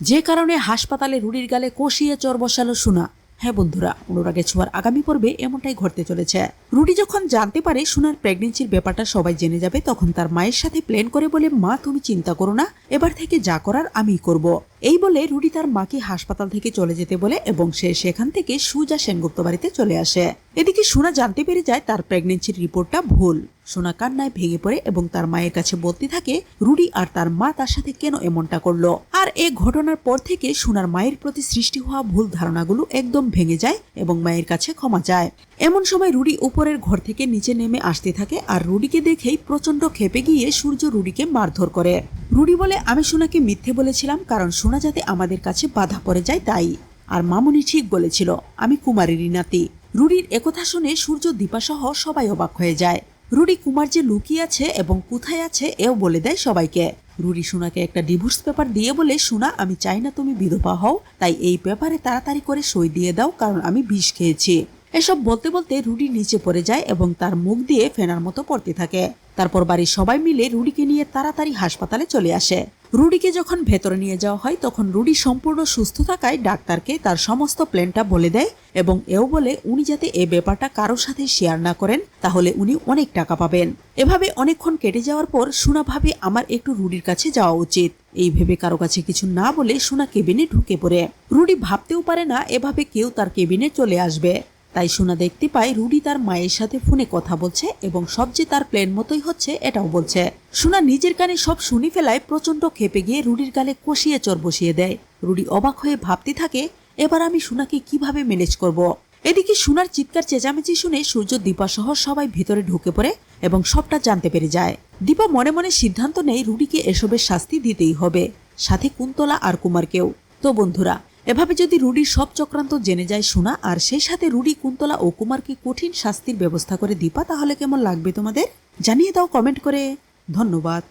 যে কারণে হাসপাতালে রুডির গালে কষিয়ে চর বসালো সোনা। হ্যাঁ বন্ধুরা, অনুরাগে ছোঁয়ার আগামী পর্বে এমনটাই ঘটতে চলেছে। রুডি যখন জানতে পারে সোনার প্রেগনেন্সির ব্যাপারটা সবাই জেনে যাবে, তখন তার মায়ের সাথে প্ল্যান করে বলে, মা, তুমি চিন্তা করো না, এবার থেকে যা করার আমি করব। এই বলে রুডি তার মাকে হাসপাতাল থেকে চলে যেতে বলে এবং সে সেখান থেকে সুজা সেনগুপ্ত বাড়িতে চলে আসে। এদিকে সোনা জানতে পেরে যায় তার প্রেগনেন্সির রিপোর্টটা ভুল। সোনা কান্নায় ভেঙে পড়ে এবং তার মায়ের কাছে বলতে থাকে, রুডি আর তার মা তার সাথে কেন এমনটা করল? আর এ ঘটনার পর থেকে সোনার মায়ের প্রতি সৃষ্টি হওয়া ভুল ধারণাগুলো একদম ভেঙে যায় এবং মায়ের কাছে ক্ষমা চায়। এমন সময় রুডি উপরের ঘর থেকে নিচে নেমে আসতে থাকে আর রুডিকে দেখেই প্রচণ্ড খেপে গিয়ে সূর্য রুডিকে মারধর করে। রুডি বলে, আমি সোনাকে মিথ্যে বলেছিলাম, কারণ সোনা যাতে আমাদের কাছে বাধা পড়ে যায় তাই। আর মামুনি ঠিক বলেছিল, আমি কুমারেরই নাতি। রুডির একথা শুনে সূর্য দীপাসহ সবাই অবাক হয়ে যায়। রুডি কুমার যে লুকিয়ে আছে এবং কোথায় আছে, এও বলে দেয় সবাইকে। রুডি সোনাকে একটা ডিভোর্স পেপার দিয়ে বলে, সোনা, আমি চাই না তুমি বিধবা হও, তাই এই পেপারে তাড়াতাড়ি করে সই দিয়ে দাও, কারণ আমি বিষ খেয়েছি। এসব বলতে বলতে রুডি নিচে পড়ে যায় এবং তার মুখ দিয়ে ফেনার মতো পড়তে থাকে। তারপর বাড়ির সবাই মিলে রুডিকে নিয়ে তাড়াতাড়ি হাসপাতালে চলে আসে। রুডিকে যখন ভেতরে নিয়ে যাওয়া হয়, তখন রুডি সম্পূর্ণ সুস্থ থাকায় ডাক্তারকে তার সমস্ত প্ল্যানটা বলে দেয় এবং এও বলে, উনি যাতে এ ব্যাপারটা কারোর সাথে শেয়ার না করেন, তাহলে উনি অনেক টাকা পাবেন। এভাবে অনেকক্ষণ কেটে যাওয়ার পর সোনা ভাবে, আমার একটু রুডির কাছে যাওয়া উচিত। এই ভেবে কারও কাছে কিছু না বলে সোনা কেবিনে ঢুকে পড়ে। রুডি ভাবতেও পারে না, এভাবে কেউ তার কেবিনে চলে আসবে। তাই সোনা দেখতে পায় রুডি তার মায়ের সাথে ফোনে কথা বলছে এবং সব যে তার প্ল্যান মতোই হচ্ছে এটাও বলছে। সোনা নিজের কানে সব শুনি ফেলায় প্রচণ্ড খেপে গিয়ে রুডির গালে কষিয়ে চর বসিয়ে দেয়। রুডি অবাক হয়ে ভাবতে থাকে, এবার আমি সোনাকে কীভাবে ম্যানেজ করব। এদিকে সোনার চিৎকার চেঁচামেচি শুনে সূর্য দীপা সহ সবাই ভিতরে ঢুকে পড়ে এবং সবটা জানতে পেরে যায়। দীপা মনে মনে সিদ্ধান্ত নেয় রুডিকে এসবের শাস্তি দিতেই হবে, সাথে কুন্তলা আর কুমারকেও। তো বন্ধুরা এভাবে যদি রুডি সব চক্রান্ত জেনে যায় সোনা, আর সেই সাথে রুডি, কুন্তলা ও কুমারকে কঠিন শাস্তির ব্যবস্থা করে দীপা, তাহলে কেমন লাগবে তোমাদের? জানিয়ে দাও কমেন্ট করে। ধন্যবাদ।